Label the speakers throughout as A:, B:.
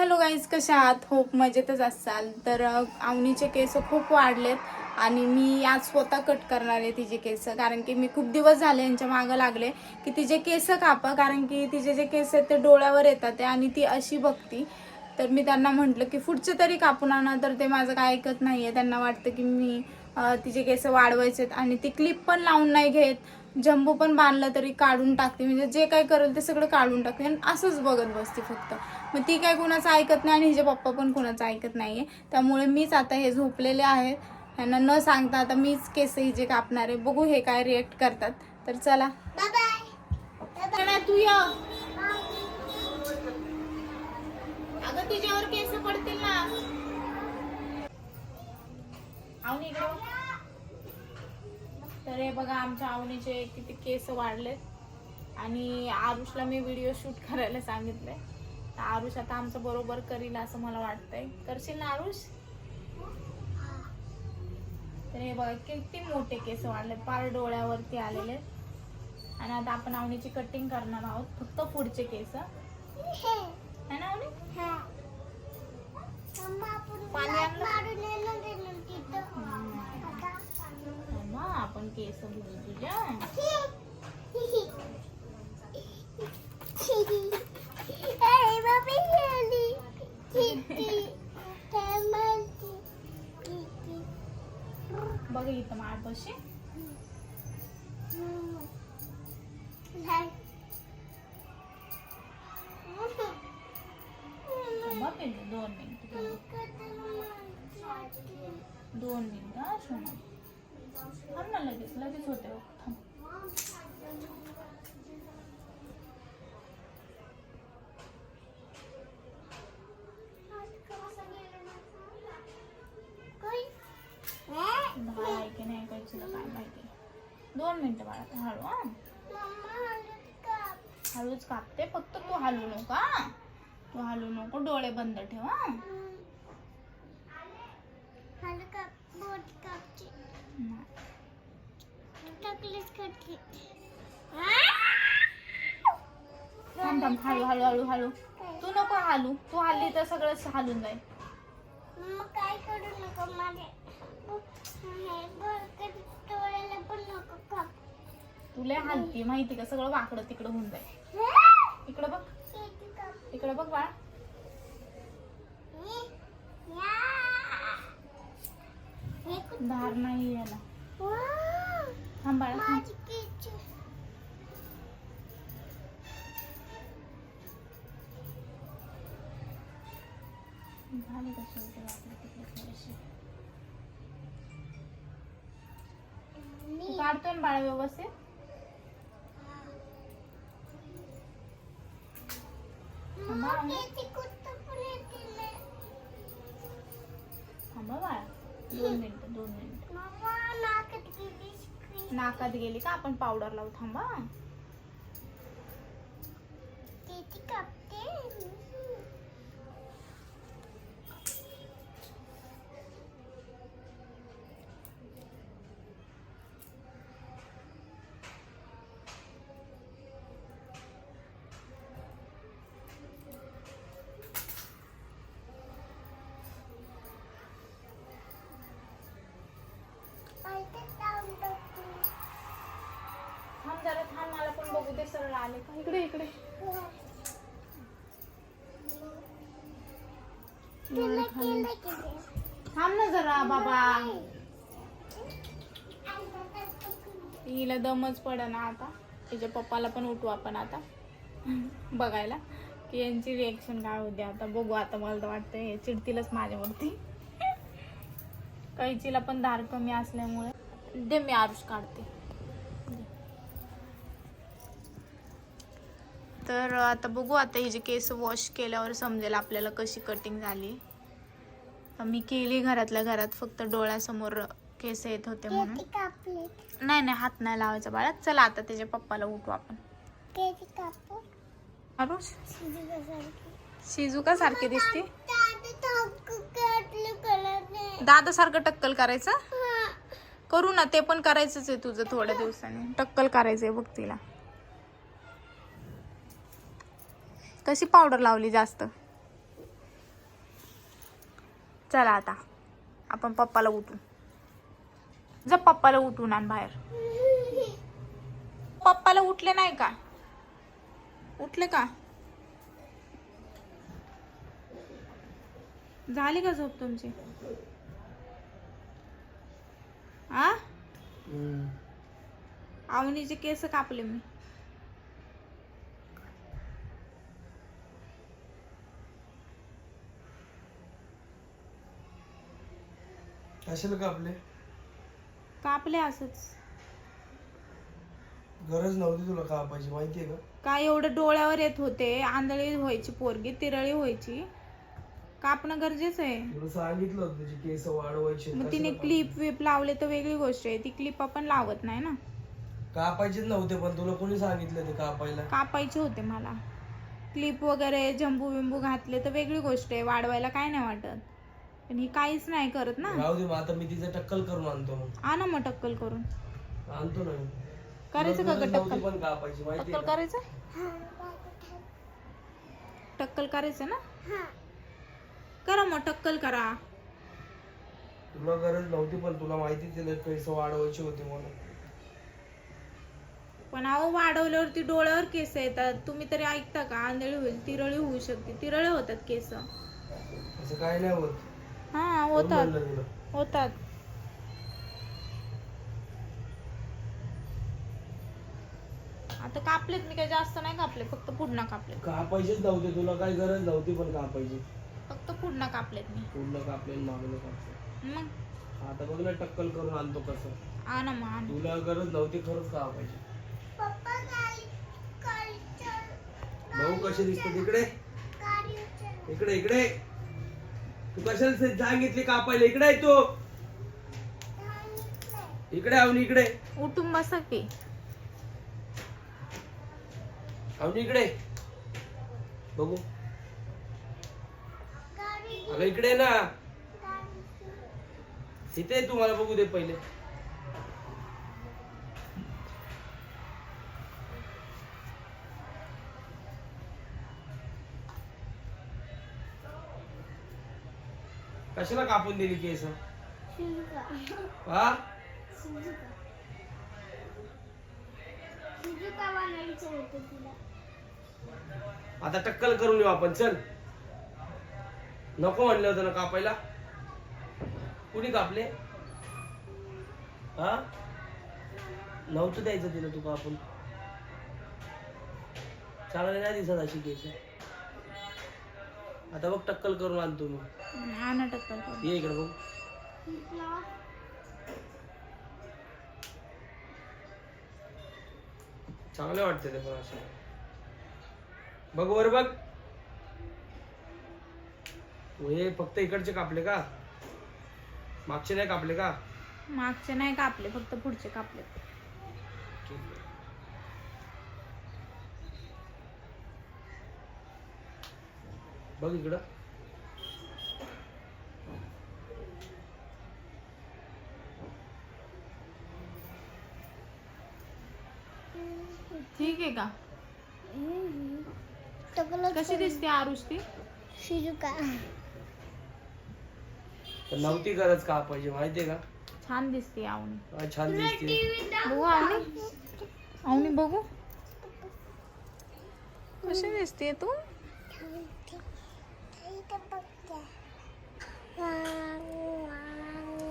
A: Hello guys कशा आहात? Hope मजेतच असाल. तर आवनीचे केस खूप वाढलेत आणि मी आज स्वतः कट करणार आहे तिचे केस. कारण की मी खूप दिवस झाले यांच्या मागं लागले की तिचे केस कापा. कारण की तिचे जे केस आहेत ते डोळ्यावर येतात आहे आणि ती अशी बघती. तर मी त्यांना म्हटलं की पुढचे तरी कापून आणा तर ते माझं काय ऐकत नाही आहे त्यांना वाटतं की मी तिचे केस वाढवायचेत आणि ती क्लिप पण लावून नाही घेत. जम्बो पण बांधला तरी काढून टाकते. म्हणजे जे काय करेल ते सगळं काढून टाकते. आणि असंच बघत बसते फक्त. मग ती काय कुणाचं ऐकत नाही आणि हिचे पप्पा पण कुणाचं ऐकत नाही आहे त्यामुळे मीच आता हे झोपलेले आहेत. ह्यांना न सांगता आता मीच केस हिचे कापणार. आहे बघू हे काय रिएक्ट करतात. तर चला. तू ये. अगं तुझ्यावर केस पडतील ना. आवनी इकडे तर हे बघा आमच्या आवनीचे किती केस वाढलेत. आणि आरुषला मी व्हिडिओ शूट करायला सांगितलंय. तर आरुष आता आमचं बरोबर करील असं मला वाटतंय. करशील ना आरुष? तर हे बघा किती मोठे केस वाढले पार डोळ्यावरती आलेले. आणि आता आपण आवनीची कटिंग करणार आहोत. फक्त पुढचे केस. है ना आवनी पाणी आणलं? मम्मा, आपण केस घेऊ तुझ्या बघ इथं माळपाशी थांबा दोन मिनिट दोन मिनिट हा सोना थांब ना लगेच लगेच होते थांब. नाही ऐकायचं काय माहिती. दोन मिनिटं बाळा हळू हा. हळूच कापते फक्त तू हलू नको तू हलू नको डोळे बंद ठेव हा नाही. थांब थांब हळू हळू हळू हळू. तू नको हालू. तू हल्ली तर सगळं हालून जाईल.
B: काय करू नको? माझे
A: तुला हालती माहिती का? सगळं वाकडं तिकडं होऊन जाईल. इकडं बघ. इकडं बघ बाळ. धार नाही याला.
B: वाव!
A: थांब बाळा थांब.
B: माझी केची
A: झाले का शेवटी वाकडे तिकडे थोडेसे तू
B: मी
A: काढतोय ना
B: नाकात गेली
A: का? आपण पावडर लावू थांबा. दे सरळ आले का? इकडे इकडे. थांब ना जरा बाबा. हिला दमच पड ना आता. तिच्या पप्पाला पण उठू आपण आता. बघायला. की यांची रिएक्शन काय होते आता. बघू आता मला तर वाटतं हे चिडतीलच माझ्यावरती. कैचीला पण धार कमी असल्यामुळे. दे मी आरुष काढते. तर आता बघू आता हिचे केस वॉश केल्यावर समजेल आपल्याला कशी कटिंग झाली. मी केली घरातल्या घरात फक्त डोळ्यासमोर केस येत होते म्हणून. नाही नाही हात नाही लावायचा बाळा. चला आता त्याच्या पप्पाला उठू आपण. शिजुका सारखी? दिसते?
B: दादा
A: सारखं टक्कल करायचं?
B: हा.
A: करू ना ते पण करायचंच आहे तुझं थोड्या दिवसांनी. टक्कल करायचंय बघ तिला. कशी पावडर लावली जास्त. चला आता आपण पप्पाला उठू जा पप्पाला उठून आण बाहेर. पप्पाला उठले नाही का? उठले का? झाली का झोप तुमची? आ? आवनीचे केस कापले मी.
C: कशाला कापले?
A: कापले असंच.
C: गरज नव्हती तुला कापायची माहितीये का?
A: काय एवढं डोळ्यावर येत होते आंधळी व्हायची पोरगी तिरळी व्हायची. कापणं गरजेचं आहे.
C: तुला सांगितलं होतं तुझी केस वाढवायची
A: मग तिने
C: कशाला
A: क्लिप विप लावले तर वेगळी गोष्ट आहे ती क्लिप आपण लावत नाही ना.
C: काप- कापायचेच नव्हते पण तुला कोणी सांगितलं ते कापायला?
A: कापायचे होते मला. क्लिप वगैरे जंबू बिंबू घातले तर वेगळी गोष्ट आहे वाढवायला काय नाही वाटत. पण ही काहीच नाही करत ना.
C: राहू दे मग आता मी तिचं टक्कल करून आणतो मग.
A: आणा मग टक्कल करून.
C: आणतो ना मी.
A: करायचं का ग टक्कल?
C: पण कापायची माहितीये
A: टक्कल करायचं? टक्कल करायचं ना? करा मग टक्कल करा.
C: तुला गरज नव्हती पण तुला माहिती तिला केस वाढवायची होती म्हणून.
A: पण अहो वाढवल्यावरती डोळ्यावर केस येतात. तुम्ही तरी ऐकता का? आंधळी होईल तिरळी होऊ शकते. तिरळे होतात केस.
C: असं काय नाही होत.
A: हा होतात. होतात. आता कापलेत मी काही जास्त नाही कापले फक्त पुढनं कापले
C: कापायचेच नव्हते तुला काही गरज नव्हती पण कापायची.
A: फक्त पुढनं कापलेत मी.
C: पूर्ण कापले आणि मागलं कापले
A: मग?
C: आता बघ ना टक्कल करून आणतो कसं.
A: आणा मग आणा.
C: तुला गरज नव्हती खरंच कापायची.
B: पप्पा गाडी कल्चर
C: भाऊ कसे दिसतो तिकडे?
B: गाडी
C: इकडे इकडे. तू कशाला सांगितली कापायला? इकडे आहे तू. इकडे आवनी इकडे.
A: उठून बसा की.
C: आवनी इकडे. बघू. अगं इकडे ना. इथे तुम्हाला बघू दे पहिले. कशाला कापून दिली केस? हा? आता टक्कल करून येऊ आपण चल. नको म्हणलं होतं ना कापायला. कुणी कापले? हा? नव्हतं द्यायचं तिला तू कापून. चांगले नाही दिसत अशी केस. आता बघ टक्कल करून आणतो मी
A: आणा टक्कल करून.
C: ये इकडे बघ. चांगले वाटते ते पण असे. बघ वर बघ. तू हे फक्त इकडचे कापले का? मागचे नाही कापले का?
A: मागचे नाही कापले फक्त पुढचे कापले
C: बघ इकडं.
A: ठीक आहे का?
B: टकलं
A: कशी दिसते आरुष ती
B: शिजुका
C: तर नव्हती गरज कापायची माहितीये का?
A: छान दिसते आवनी.
C: काय छान दिसते.
A: बघू आवनी. आवनी बघू. कशी दिसते तू?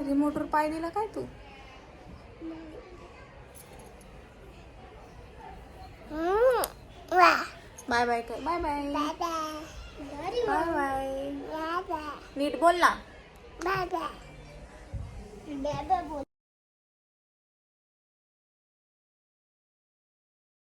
A: रिमोटवर पाय दिला काय तू बाय बाय कर बाय बाय बाय बाय नीट बोल ना
B: बाबा बाबा बोल